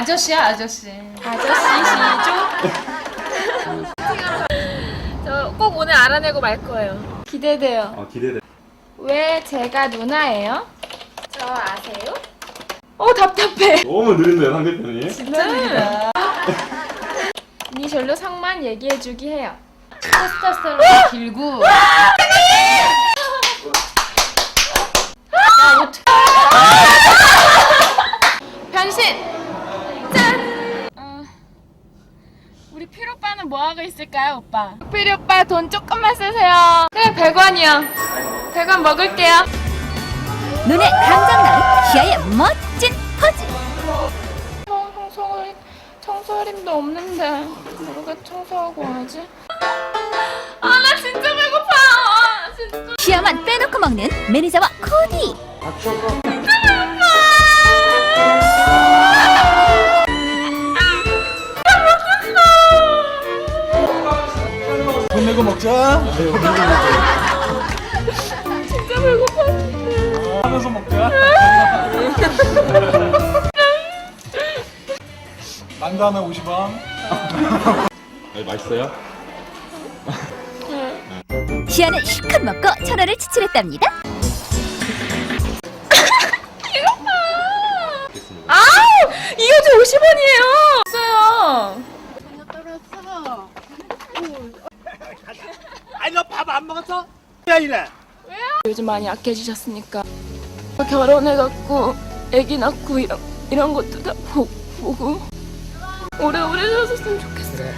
아저씨야 아저씨. 아저씨시죠? 저 꼭 오늘 알아내고 말 거예요. 기대돼요. 아 기대돼. 왜 제가 누나예요? 저 아세요? 어 답답해. 너무 느린데요 상대편이. 네. 니 절로 성만 얘기해주기 해요. 테스토스테론 길고. 100원은 뭐하고 있을까요, 오빠? 필이 오빠 돈 조금만 쓰세요. 그래, 100원이요. 100원 먹을게요. 눈에 감정 나는 희아의 멋진 퍼즐. 청소림, 청소림도 없는데 모르게 청소하고 와야지. 아, 나 진짜 배고파. 아, 진짜. 희아만 빼놓고 먹는 매니저와 코디. 돈 내고 먹자. 진짜 배고팠는데. 하면서 먹자. 만두 하나 50원. 네, 맛있어요? 희아는 실컷 먹고 천원을 지출했답니다 아우! 이거 저 50원이에요! 없어요. 아니 너 밥 안 먹었어? 야 이래. 요즘 많이 약해지셨으니까. 결혼해갖고 아기 낳고 이런, 이런 것도 다 보, 보고. 오래오래 사셨으면 좋겠어요